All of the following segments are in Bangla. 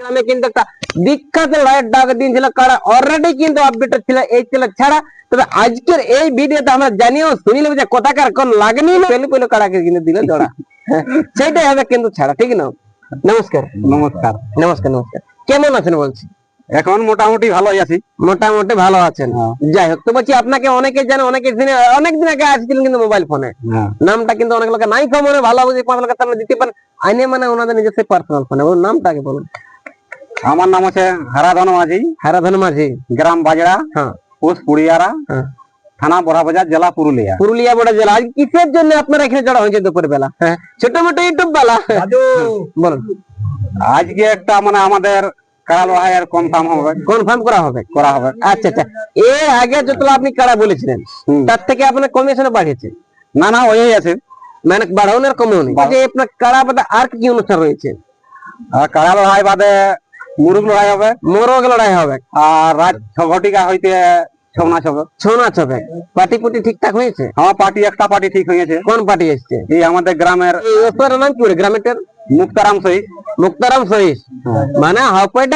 গ্রামে কিন্তু একটা বিখ্যাত লাইট ডাক দিন ছিল কারা অলরেডি কিন্তু আপডেট ছিল এই ছিল ছাড়া। তবে আজকের এই ভিডিওতে আমরা জানিও শুনিলাম যে কথাকার কোন লাগনি পেলে পেলে কারাকে কিন্তু দিল জোড়া। সেইটাই হবে কিন্তু ছাড়া ঠিক না? নমস্কার। নমস্কার। নমস্কার নমস্কার। কেমন আছেন বলছি? এখন মোটামুটি ভালোই আছি। মোটামুটি ভালো আছেন। হ্যাঁ। যাই হোক তো বলছি আপনাকে অনেকে জানে অনেকে দিনে অনেক দিন আগে আসছিলেন কিন্তু মোবাইল ফোনে হ্যাঁ। নামটা কিন্তু অনেক লোকে নাই মনে ভালো বুঝে পাঁচ লোকের সামনে দিতে পারেন আইনে মানে ওনাদের নিজস্ব পার্সোনাল ফোনে ওর নামটা আগে বলুন। আমার নাম হচ্ছে হারাধন মাঝি হারাধন মাঝি। গ্রাম বাজরা হ্যাঁ। পোস্ট পুড়িয়ারা হ্যাঁ। থানা বড়াবাজার জেলা পুরুলিয়া। পুরুলিয়া বড় জেলা। আজ কিসের জন্য আপনারা এখানে জড়া হয়েছে দুপুর বেলা? হ্যাঁ। ছোট মোটো ইউটিউব বেলা। বলুন। আজকে একটা মানে আমাদের কারা লোহায়ের কনফার্ম হবে। কনফার্ম করা হবে। করা হবে। আচ্ছা আচ্ছা। এর আগে যতগুলো আপনি কারা বলেছিলেন তার থেকে আপনার কমিশনে বাড়িয়েছে? না না ওই আছে। মানে বাড়ানোর কমানো যে আপনার কারা বাদে আর কি অনুষ্ঠান রয়েছে? কারা লোহাই বাদে মুরুগ লড়াই হবে। মোরগ লড়াই হবে। আর রাত ছ ঘটিকা হইতে ছৌ নাচ হবে। ছৌ নাচ হবে। পার্টি পুটি ঠিকঠাক হয়েছে? আমার পার্টি একটা পার্টি ঠিক হয়েছে। কোন পার্টি এসছে? এই আমাদের গ্রামের নাম কি বলে গ্রামের মুক্তারাম মুক্তারাম সহিস মানে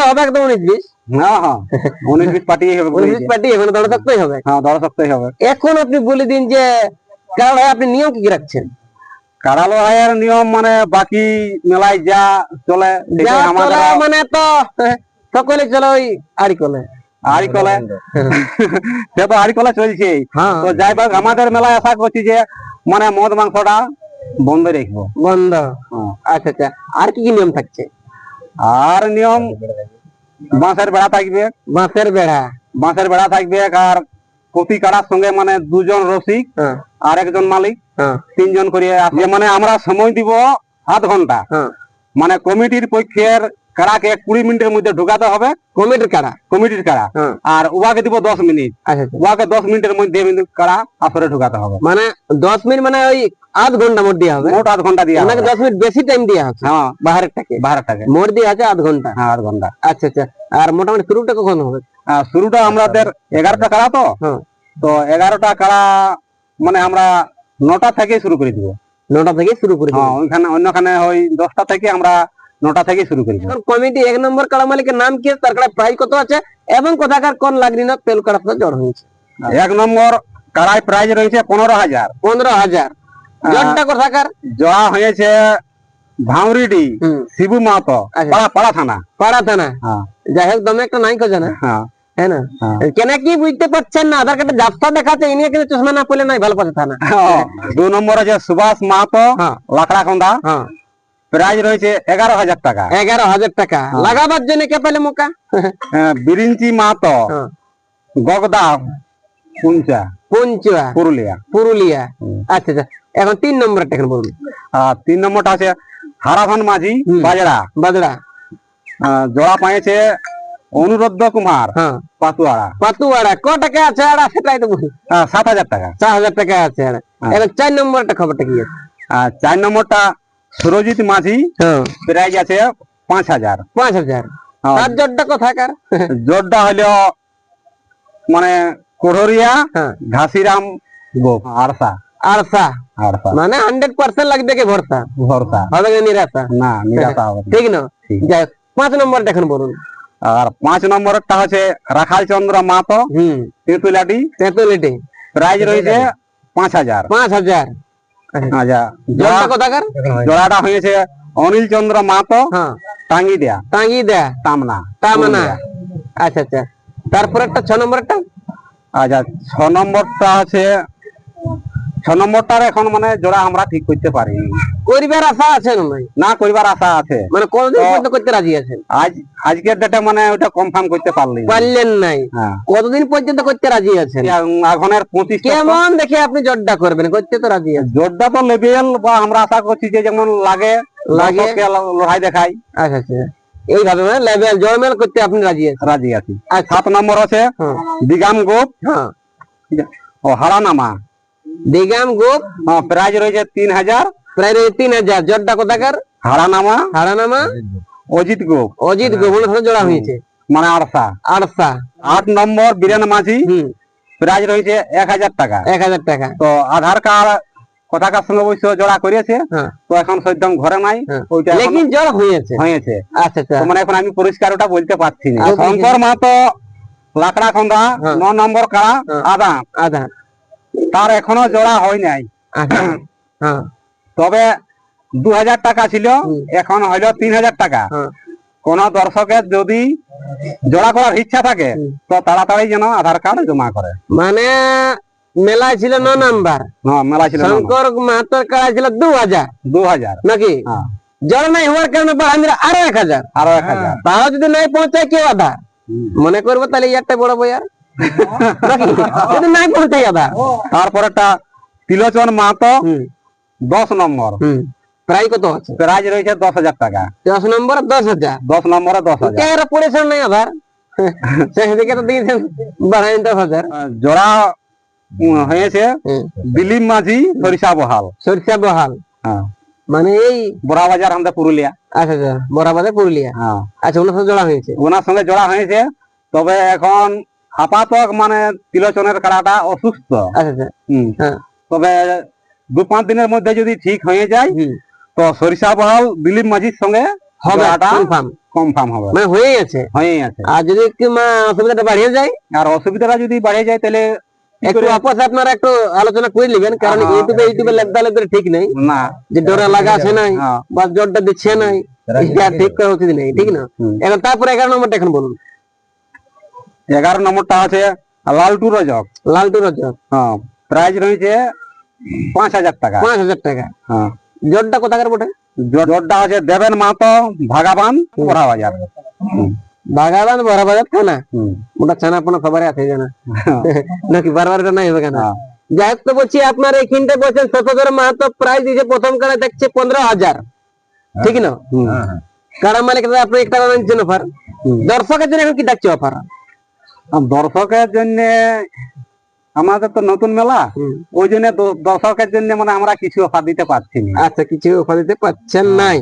হবে একদম উনিশ বিশ? হ্যাঁ হ্যাঁ উনিশ বিশ পার্টি হবে উনিশ বিশ পার্টি এখানে দৌড়ে থাকতেই হবে। হ্যাঁ হবে। এখন আপনি বলে দিন যে কারণ আপনি নিয়ম কি রাখছেন? কারা লোহায়ের নিয়ম মানে বাকি মেলায় যা চলে আমাদের মানে তো সকলে চলে ওই আড়ি কলে। আড়ি কলে। সে তো আড়ি কলে চলছে। হ্যাঁ। তো যাই হোক আমাদের মেলায় আশা করছি যে মানে মদ মাংসটা বন্ধ রাখব। বন্ধ। হ্যাঁ। আচ্ছা আচ্ছা। আর কি কি নিয়ম থাকছে? আর নিয়ম বাঁশের বেড়া থাকবে। বাঁশের বেড়া। বাঁশের বেড়া থাকবে আর কাড়ার সঙ্গে মানে দুজন রসিক হ্যাঁ। আর একজন মালিক হ্যাঁ। তিনজন করে আসবে মানে আমরা সময় দিব আধ ঘণ্টা। হ্যাঁ। মানে কমিটির পক্ষের কাড়াকে কুড়ি মিনিটের মধ্যে ঢুকাতে হবে। কমিটির কারা কমিটির কাড়া। হ্যাঁ। আর উহাকে দিব দশ মিনিট। আচ্ছা আচ্ছা। উহাকে দশ মিনিটের মধ্যে কাড়া আসরে ঢুকাতে হবে। মানে দশ মিনিট মানে ওই আধ ঘণ্টা মোট দেওয়া হবে? মোট আধ ঘণ্টা দিয়ে ওনাকে দশ মিনিট বেশি টাইম দেওয়া হচ্ছে হ্যাঁ। বাহারের টাকে বারো টাকা মোট দিয়ে আছে আধ ঘণ্টা? হ্যাঁ আধ ঘণ্টা। আচ্ছা আচ্ছা। আর মোটামুটি শুরুটা কখন হবে? আর শুরুটা আমাদের এগারোটা কাড়া তো? তো এগারোটা কাড়া মানে আমরা নটা থেকে শুরু করে দিব। নটা থেকে শুরু করে হ্যাঁ ওইখানে অন্যখানে ওই দশটা থেকে আমরা নটা থেকে শুরু করে কমিটি এক নম্বর কাড়া মালিকের নাম কি তার কাড়া প্রাইস কত আছে? এবং কোথাকার কোন লাগনি না তেল কাড়া জড় হয়েছে? এক নম্বর কাড়াই প্রাইজ রয়েছে পনেরো হাজার। পনেরো হাজার। জটটা কোথাকার? জড়া হয়েছে ভাউরিডি শিবু মাহাতো আচ্ছা। পাড়া পাড়া থানা। পাড়া থানা। হ্যাঁ। যাই হোক দমে একটা নাই না। হ্যাঁ। হ্যাঁ না? হ্যাঁ। কেন কি বুঝতে পারছেন না? আধার কার্ডে জাফসা দেখাচ্ছে ইনি কিন্তু চশমা না পড়লে নাই ভালো পাচ্ছে থানা হ্যাঁ। দু নম্বর আছে সুভাষ মাহাতো হ্যাঁ। হ্যাঁ। প্রাইজ রয়েছে এগারো হাজার টাকা। এগারো হাজার টাকা। লাগাবার জন্য কে পেলে মোকা? হ্যাঁ, বিরিঞ্চি মাহাতো হ্যাঁ। গগদা পুঞ্চা পঞ্চুয়া পুরুলিয়া। পুরুলিয়া। আচ্ছা আচ্ছা। এখন তিন নম্বরটা এখন বলুন। তিন নম্বরটা আছে হারাধন মাঝি বাজরা। আহ, জোড়া পাইছে অনুরুদ্ধ কুমার হ্যাঁ। পাতুয়াড়া পাতুয়াড়া ক টাকা আছে? আড়া সেটাই তো বলি। সাত হাজার টাকা। চার হাজার টাকা আছে আড়া হ্যাঁ। এখন চার নম্বরটা খবরটা কি আছে? আর চার নম্বরটা সুরজিৎ মাঝি হ্যাঁ। প্রাইজ আছে পাঁচ হাজার। পাঁচ হাজার। হ্যাঁ। তার জটটা কোথাকার জোরটা হলো মানে কোঢরিয়া হ্যাঁ। ঘাসিরাম গোপ আরসা। আরসা। মানে হান্ড্রেড পার্সেন্ট লাগবে কি ভরসা? ভরসা। হবে নিরাশা? না নিরাশা হবে ঠিক না। যাই পাঁচ নম্বরটা এখন বলুন। আর পাঁচ নম্বরটা হচ্ছে রাখাল চন্দ্র মাতো হুম। তেঁতুলাটি তেঁতুলিটি প্রাইজ রয়েছে পাঁচ হাজার। পাঁচ হাজার। আচ্ছা জটটা জোড়া- কোথাকার? জোড়াটা হয়েছে অনিল চন্দ্র মাতো হ্যাঁ। টাঙ্গি দেয়া টাঙ্গি দেয়া তামনা। তামানা। আচ্ছা আচ্ছা। তারপর একটা ছ নম্বরটা? আচ্ছা ছ নম্বরটা আছে নম্বরটার এখন মানে জোড়া আমরা ঠিক করতে পারি। করিবার আশা আছে না করিবার আশা আছে। মানে কতদিন পর্যন্ত করতে রাজি আছেন? আজ আজকের ডেটে মানে ওটা কনফার্ম করতে পারলি না। পারলেন নাই? হ্যাঁ। কতদিন পর্যন্ত করতে রাজি আছেন? আগুনের পঁচিশ কেমন দেখে আপনি জটটা করবেন? করতে তো রাজি আছেন। জোরটা তো লেভেল বা আমরা আশা করছি যে যেমন লাগে লাগে। লড়াই দেখাই আচ্ছা আচ্ছা। এইভাবে মানে লেভেল জয়মেল করতে আপনি রাজি আছেন? রাজি আছি। আচ্ছা। সাত নম্বর আছে হ্যাঁ। দিগাম গোপ। হ্যাঁ। ও হারানামা। দিগাম গোপ হ্যাঁ প্রাইজ রয়েছে তিন হাজার। প্রায় রয়েছে তিন হাজার। জটটা কোথাকার? হারানামা। হারানামা। অজিত গোপ অজিত গোপনের সাথে জোড়া হয়েছে। মানে আরসা। আরসা। আট নম্বর বীরেন মাঝি। প্রাইজ রয়েছে এক হাজার টাকা। এক হাজার টাকা। তো আধার কার্ড কথাকার সঙ্গে অবশ্য জোড়া করেছে হ্যাঁ। তো এখন সদ্যম ঘরে নাই। হ্যাঁ। ওইটা লেকিন জ্বর হয়েছে। হয়েছে। আচ্ছা আচ্ছা। মানে এখন আমি পরিষ্কার ওটা বলতে পারছি না। আচ্ছা, শঙ্কর মাহাতো লাকড়া খন্দা হ্যাঁ। ন নম্বর কাড়া আদা। আদা। আধা তার এখনও জোড়া হয় নাই। আচ্ছা হ্যাঁ। তবে দু হাজার টাকা ছিল এখন হইল তিন হাজার টাকা। হ্যাঁ। কোন দর্শকের যদি জোড়া করার ইচ্ছা থাকে তো তাড়াতাড়ি যেন আধার কার্ড জমা করে। মানে মেলায় ছিল ন নাম্বার? মেলা ছিল শঙ্কর মাহাতোর কাড়া ছিল দু হাজার দু হাজার নাকি? হ্যাঁ। জ্বর নাই হওয়ার কারণে বাড়ান দিল আরও এক হাজার। আরও এক হাজার। তাও যদি নাই পৌঁছায় কেউ আধা? হুম। মনে করব তাহলে ইয়ারটা বড় নাকি যদি নাই পৌঁছাই আধা তারপরেটা তিলোচন হুম। দশ নম্বর। প্রায় কত আছে প্রাইজ রয়েছে দশ হাজার টাকা। দশ নম্বর দশ হাজার? দশ নম্বরে দশ হাজার। এর পড়েছেন নাই আধার সেদিকে তো দিয়েছেন বাড়াই দশ হাজার। জোড়া হয়েছে দিলীপ মাঝি সরিষা বহাল। সরিষা বহাল। হ্যাঁ। মানে এই বড়া বাজার আমাদের পুরুলিয়া। আচ্ছা আচ্ছা। পুরুলিয়া। হ্যাঁ। আচ্ছা ওনার সাথে জোড়া হয়েছে? ওনার সঙ্গে জোড়া হয়েছে। তবে এখন আপাতক মানে তিলোচনের কাড়াটা অসুস্থ। আচ্ছা আচ্ছা। হ্যাঁ। তবে দু পাঁচ দিনের মধ্যে যদি ঠিক হয়ে যায় তো সরিষা বহাল দিলীপ মাঝির সঙ্গে হবে কনফার্ম হবে। মানে হয়েই আছে। হয়েই আছে। আর যদি অসুবিধাটা বাড়িয়ে যায়? আর অসুবিধাটা যদি বাড়ে যায় তাহলে একটু আপস আপনারা একটু আলোচনা করে নেবেন কারণ হ্যাঁ। ইউটিউবে ইউটিউবে লেখা লেখা ঠিক নেই। না। যে ডোরা লাগাছে নাই হ্যাঁ। বা জোরটা দিচ্ছে নাই ঠিক করা উচিত নেই ঠিক না? এখন তারপরে এগারো নম্বরটা এখন বলুন। এগারো নম্বরটা আছে লালটু রজক। লালটু রজক। হ্যাঁ প্রাইজ রয়েছে পাঁচ হাজার টাকা। পাঁচ হাজার টাকা। হ্যাঁ। জোরটা কোথাকার বটে? জোরটা আছে দেবেন মাহাতো ভাগাবান বড়া বাজার বাগাবান বরাবাজার থানা? ওটা ছানা পোনা সবারই আছে জানা। নাকি বারবার এটা নাই হবে কেন? হ্যাঁ। যাই তো বলছি আপনার এইখানটা বলছেন শতধর মাহাতো প্রাইস দিয়েছে প্রথম কাড়া দেখছে পনেরো হাজার। ঠিক না। কাড়া মালিক আপনি একটা দিচ্ছেন অফার দর্শকের জন্য এখন কি ডাকছে অফার দর্শকের জন্য আমাদের তো নতুন মেলা। ওই জন্য দর্শকের জন্য মানে আমরা কিছু অফার দিতে পারছি না। আচ্ছা কিছু অফার দিতে পারছেন নাই?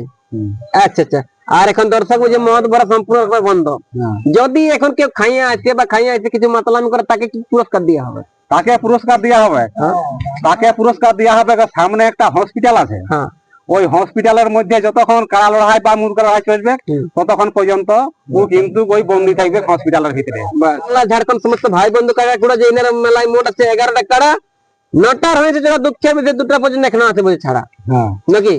আচ্ছা আচ্ছা। আর এখন দর্শক যে মদ বড় সম্পূর্ণ বন্ধ। হ্যাঁ। যদি এখন কেউ খাইয়া আছে বা খাইয়া আছে কিছু মাতলামি করে তাকে কি পুরস্কার দেওয়া হবে? তাকে পুরস্কার দেওয়া হবে। হ্যাঁ। তাকে পুরস্কার দেওয়া হবে সামনে একটা হসপিটাল আছে। হ্যাঁ। ওই হসপিটালের মধ্যে যতক্ষণ কাড়া লড়াই বা মুরগা লড়াই চলবে ততক্ষণ পর্যন্ত ও কিন্তু ওই বন্দি থাকবে হসপিটালের ভিতরে। বাংলা ঝাড়খণ্ড সমস্ত ভাই বন্ধু কারা কুড়া যে মেলায় মোট আছে এগারোটা কাড়া নটার হয়েছে যারা দুটা পর্যন্ত এখানে আছে বলছে ছাড়া। হ্যাঁ। নাকি?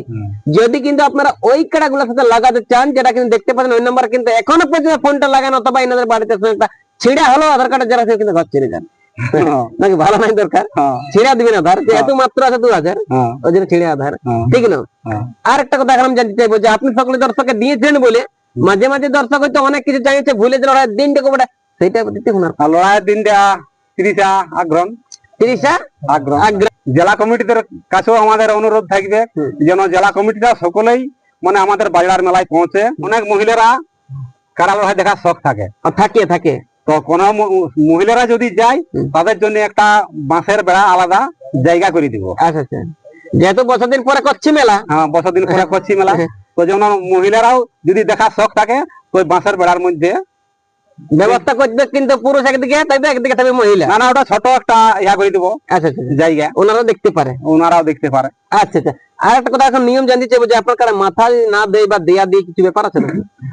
যদি কিন্তু আপনারা ওই কাড়াগুলোর সাথে লাগাতে চান যেটা কিন্তু দেখতে পাচ্ছেন ওই নাম্বার কিন্তু এখনও পর্যন্ত ফোনটা লাগানো অথবা এনাদের বাড়িতে একটা ছিঁড়া হলো আধার কার্ডের যারা কিন্তু ঘর ছেড়ে যান নাকি ভালো নাই দরকার? হ্যাঁ, ছিঁড়া দিবেন আধার যেহেতু মাত্র আছে দু হাজার। হ্যাঁ, ওই জন্য ছিঁড়ে আধার। হ্যাঁ, ঠিক না? হ্যাঁ। আর একটা কথা এখন জানতে চাইব যে আপনি সকলে দর্শককে দিয়েছেন বলে মাঝে মাঝে দর্শক হয়তো অনেক কিছু চাইছে ভুলে দিল ওরা দিনটা কবে সেইটা দিতে শোনার আর। লড়াইয়ের দিনটা তিরিশা আগ্রহণ। তিরিশা? আগ্রহণ। আগ্রা জেলা কমিটিদের কাছেও আমাদের অনুরোধ থাকবে যেন জেলা কমিটিরা সকলেই মানে আমাদের বাজার মেলায় পৌঁছে। অনেক মহিলারা কারা লড়াই দেখার শখ থাকে। থাকে থাকে। তো কোন মহিলারা যদি যায় তাদের জন্য একটা বাঁশের বেড়া আলাদা জায়গা করে দিব। আচ্ছা আচ্ছা। যেহেতু বছর দিন পরে করছি মেলা। হ্যাঁ বছর দিন পরে করছি মেলা। তো যেন মহিলারাও যদি দেখার শখ থাকে তো ওই বাঁশের বেড়ার মধ্যে। ব্যবস্থা করবে কিন্তু পুরুষ একদিকে থাকবে একদিকে থাকবে মহিলা। না না ওটা ছোট একটা ইয়া করে দিব আচ্ছা আচ্ছা। জায়গা। ওনারাও দেখতে পারে। ওনারাও দেখতে পারে। আচ্ছা আচ্ছা। আর একটা কথা এখন নিয়ম জানতে চাইব যে আপনার কারা মাথা না দেয় বা দেয়া দিয়ে কিছু ব্যাপার আছে?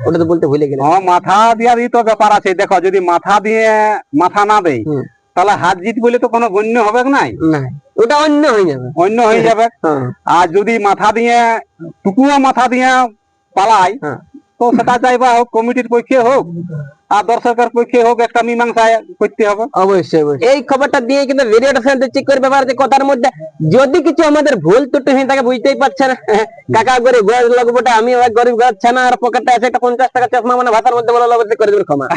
ওটা তো বলতে ভুলে গেলে হ্যাঁ মাথা দিয়া দিয়ে তো ব্যাপার আছে। দেখো যদি মাথা দিয়ে মাথা না দেয় তাহলে হাত জিত বলে তো কোনো গণ্য হবে নাই? না ওটা অন্য হয়ে যাবে। অন্য হয়ে যাবে। হ্যাঁ। আর যদি মাথা দিয়ে টুকুয়া মাথা দিয়ে পালায় হ্যাঁ। সেটা চাইবা হোক কমিটির পক্ষে হোক আর দর্শকের পক্ষে হোক একটা মীমাংসা করতে হবে। অবশ্যই এই খবরটা দিয়ে কিন্তু ভিডিওটা শুনতে চেক করে ব্যাপার কথার মধ্যে যদি কিছু আমাদের ভুল ত্রুটি হয়ে থাকে বুঝতেই পারছে পারছেন কাকা গরিব ঘর লোক বটে আমি গরিব ঘর ছানা আর পকেটটা আছে একটা পঞ্চাশ টাকা চশমা মানে ভাতার মধ্যে বলা করে দেবেন ক্ষমা।